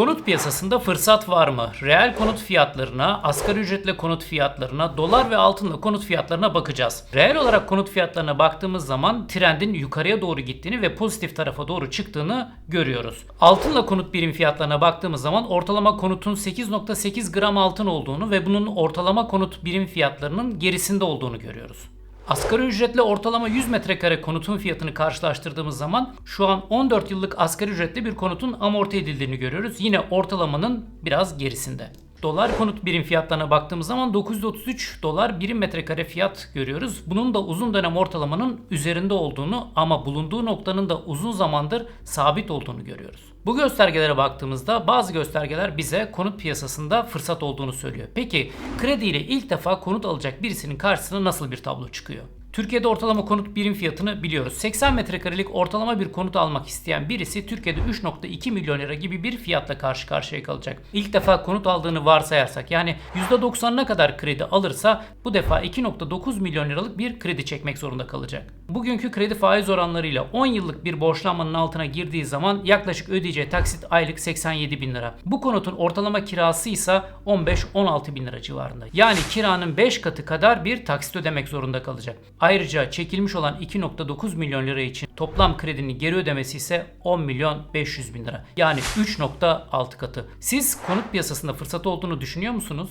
Konut piyasasında fırsat var mı? Reel konut fiyatlarına, asgari ücretle konut fiyatlarına, dolar ve altınla konut fiyatlarına bakacağız. Reel olarak konut fiyatlarına baktığımız zaman trendin yukarıya doğru gittiğini ve pozitif tarafa doğru çıktığını görüyoruz. Altınla konut birim fiyatlarına baktığımız zaman ortalama konutun 8.8 gram altın olduğunu ve bunun ortalama konut birim fiyatlarının gerisinde olduğunu görüyoruz. Asgari ücretle ortalama 100 metrekare konutun fiyatını karşılaştırdığımız zaman şu an 14 yıllık asgari ücretli bir konutun amorti edildiğini görüyoruz. Yine ortalamanın biraz gerisinde. Dolar konut birim fiyatlarına baktığımız zaman 933 dolar birim metrekare fiyat görüyoruz. Bunun da uzun dönem ortalamanın üzerinde olduğunu ama bulunduğu noktanın da uzun zamandır sabit olduğunu görüyoruz. Bu göstergelere baktığımızda bazı göstergeler bize konut piyasasında fırsat olduğunu söylüyor. Peki krediyle ilk defa konut alacak birisinin karşısına nasıl bir tablo çıkıyor? Türkiye'de ortalama konut birim fiyatını biliyoruz. 80 metrekarelik ortalama bir konut almak isteyen birisi Türkiye'de 3.2 milyon lira gibi bir fiyatla karşı karşıya kalacak. İlk defa konut aldığını varsayarsak yani %90'ına kadar kredi alırsa bu defa 2.9 milyon liralık bir kredi çekmek zorunda kalacak. Bugünkü kredi faiz oranlarıyla 10 yıllık bir borçlanmanın altına girdiği zaman yaklaşık ödeyeceği taksit aylık 87 bin lira. Bu konutun ortalama kirası ise 15-16 bin lira civarında. Yani kiranın 5 katı kadar bir taksit ödemek zorunda kalacak. Ayrıca çekilmiş olan 2.9 milyon lira için toplam kredinin geri ödemesi ise 10 milyon 500 bin lira. Yani 3.6 katı. Siz konut piyasasında fırsat olduğunu düşünüyor musunuz?